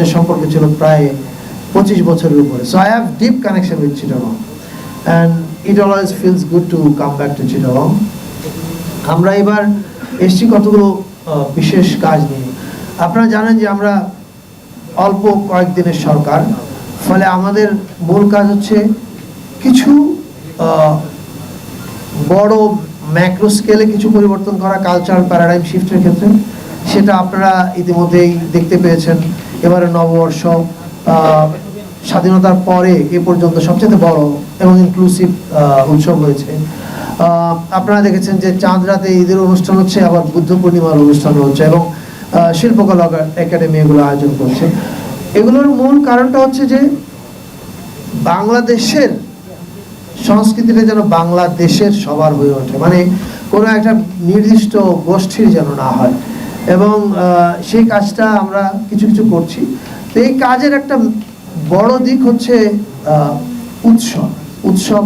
কাজের সম্পর্ক ছিল প্রায় পঁচিশ বছরের উপরে। So I have deep connection with Chittagong and it always feels good to come back to Chittagong আমরা এবার এসছি কতগুলো বিশেষ কাজ নিয়ে। আপনারা জানেন যে আমরা অল্প কয়েকদিনের সরকার, ফলে আমাদের মূল কাজ হচ্ছে কিছু বড় ম্যাক্রো স্কেলে কিছু পরিবর্তন করা কালচারাল প্যারাডাইম শিফটের ক্ষেত্রে। সেটা আপনারা ইতিমধ্যেই দেখতে পেয়েছেন। এবারে নববর্ষ স্বাধীনতার পরে এ পর্যন্ত সবচেয়ে বড় এবং ইনক্লুসিভ উৎসব হয়েছে। আপনারা দেখেছেন যে চাঁদ রাতে ঈদের অনুষ্ঠান হচ্ছে, আবার বুদ্ধ পূর্ণিমার অনুষ্ঠান হচ্ছে এবং শিল্পকলা একাডেমি এগুলো আয়োজন করছে। এগুলোর মূল কারণটা হচ্ছে যে বাংলাদেশের সংস্কৃতিটা যেন বাংলাদেশের সবার হয়ে ওঠে। মানে কোনো একটা নির্দিষ্ট গোষ্ঠীর যেন না হয়। এবং সেই কাজটা আমরা কিছু কিছু করছি। তো এই কাজের একটা বড় দিক হচ্ছে উৎসব। উৎসব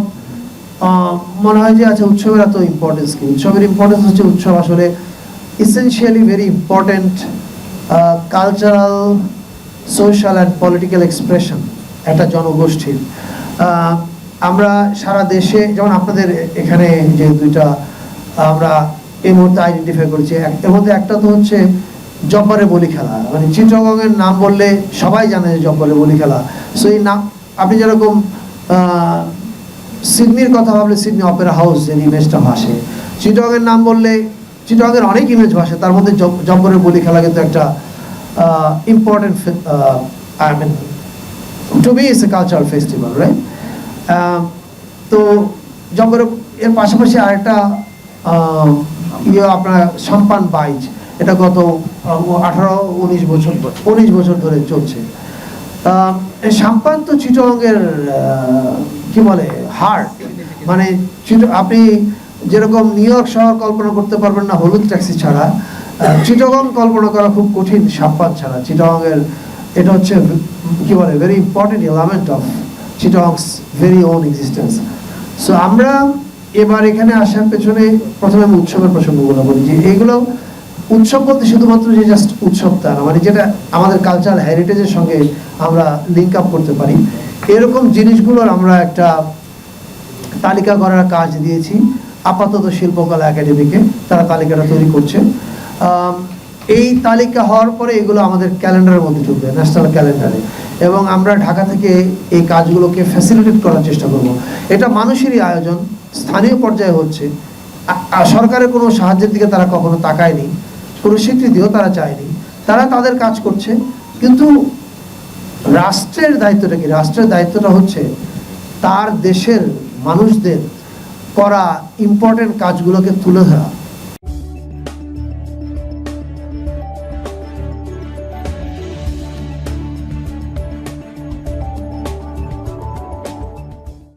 মনে হয় যে আচ্ছা উৎসবের এত ইম্পর্টেন্স কি? উৎসবের ইম্পর্টেন্স হচ্ছে উৎসব আসলে essentially very important cultural social and political expression একটা জনগোষ্ঠীর। আমরা সারা দেশে, যেমন আপনাদের এখানে যে দুইটা আমরা এই মুহূর্তে আইডেন্টিফাই করেছি। এর মধ্যে একটা তো হচ্ছে জব্বারে বলি খেলা। মানে চিটগংয়ের নাম বললে সবাই জানে যে জব্বারে বলি খেলা। সো এই নাম, আপনি যেরকম সিডনির কথা ভাবলে সিডনি অপেরা হাউস যে ইমেজটা ভাসে। চিটগংয়ের নাম বললে চিটগংয়ের অনেক ইমেজ ভাসে। তার মধ্যে জব- জব্বরের বলি খেলা কিন্তু একটা important I mean to be is a cultural festival right তো জব্বরের, এর পাশাপাশি আরেকটা ইয়ে আপনার সম্পান বাইজ। এটা গত আঠারো, উনিশ বছর উনিশ বছর ধরে চলছে। সাম্পান তো চিটংয়ের কি বলে, হার্ট। মানে আপনি যেরকম নিউ ইয়র্ক শহর কল্পনা করতে পারবেন না, হলুদ ট্যাক্সি ছাড়া। চিটগং কল্পনা করা খুব কঠিন সাম্পান ছাড়া। চিটগংয়ের এটা হচ্ছে কি বলে very important element of Chittagong's very own existence so আমরা এবার এখানে আসার পেছনে প্রথমে আমি উৎসবের প্রসঙ্গগুলো বলি যে এগুলো উৎসব বলতে শুধুমাত্র যে জাস্ট উৎসব তা না মানে যেটা আমাদের কালচারাল হেরিটেজের সঙ্গে আমরা লিঙ্ক আপ করতে পারি। এরকম জিনিসগুলোর আমরা একটা তালিকা করার কাজ দিয়েছি। আপাতত শিল্পকলা একাডেমিকে তারা তালিকাটা তৈরি করছে। এই তালিকা হওয়ার পরে এগুলো আমাদের ক্যালেন্ডারের মধ্যে ঢুকবে ন্যাশনাল ক্যালেন্ডারে এবং আমরা ঢাকা থেকে এই কাজগুলোকে ফ্যাসিলিটেট করার চেষ্টা করব। এটা মানুষেরই আয়োজন স্থানীয় পর্যায়ে হচ্ছে। সরকারের কোনো সাহায্যের দিকে তারা কখনো তাকায়নি, কোনো স্বীকৃতিও তারা চায়নি। তারা তাদের কাজ করছে, কিন্তু রাষ্ট্রের দায়িত্বটা কি? রাষ্ট্রের দায়িত্বটা হচ্ছে তার দেশের মানুষদের করা ইম্পর্টেন্ট কাজগুলোকে তুলে ধরা।